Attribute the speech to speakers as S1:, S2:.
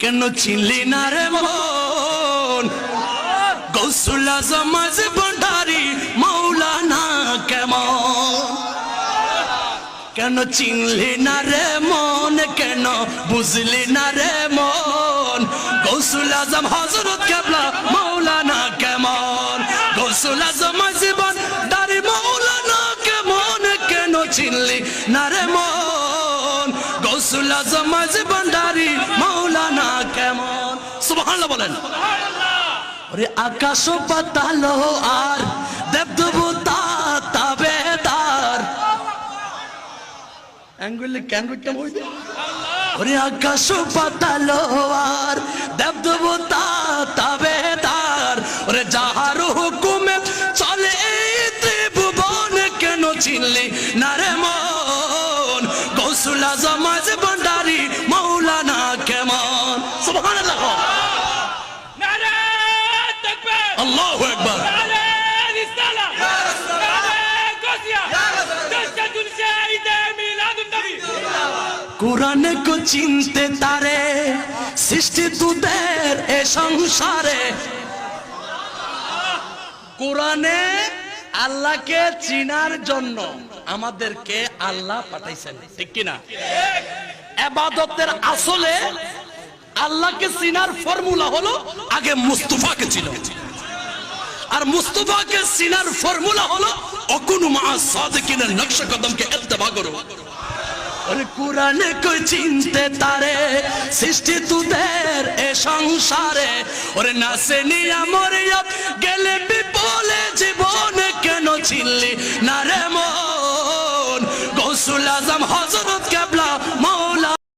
S1: কেন চিনলি না রে মন? গৌসুল আজ ভণ্ডারি মৌলানা কেমন? কেন চিনলি না রে মন? কেন বুঝলি না রে মন? গৌসুল আজম হজরত কেবলা, মৌলানা কেমন? গৌসুল আজম জীবন দারি মৌলানা কেমন? কেন চিনলি না রে মন? গৌসুল মৌলানা কেমন সুবহানাল্লাহ বলেন। ওরে আকাশ পাতাল আর দেবদেবতা তাবেদার অ্যাঙ্গুলে কেন করতাম ওই ওরে আকাশ পাতাল আর দেবদেবতা তাবেদার ওরে যাহার হুকুমে চলে ত্রিভুবন কেন চিনলি? না রে
S2: মিলাদুন নবী
S1: কোরআনে কো চিনতে তারে, সৃষ্টি তুদের এ সংসারে। কোরআনে আল্লাহকে চিনার জন্য আমাদেরকে আল্লাহ পাঠাইছেন, ঠিক কিনা? এবাদতের আসলে আল্লাহকে চিনার ফর্মুলা হলো আগে মুস্তফাকে ছিল আর মুস্তফাকে সিনার ফর্মুলা হলো অকুন মা সাদিকিনের নকশা কদমকে ইত্তেবা করো। কোরআনে কই চিনতে তারে, সৃষ্টি তুদের এ সংসারে। ওরে নাসে নিয়া মরিয়া গেলে বিপলে জীবন কেন চিনলি না রে মন, গৌসুল আজম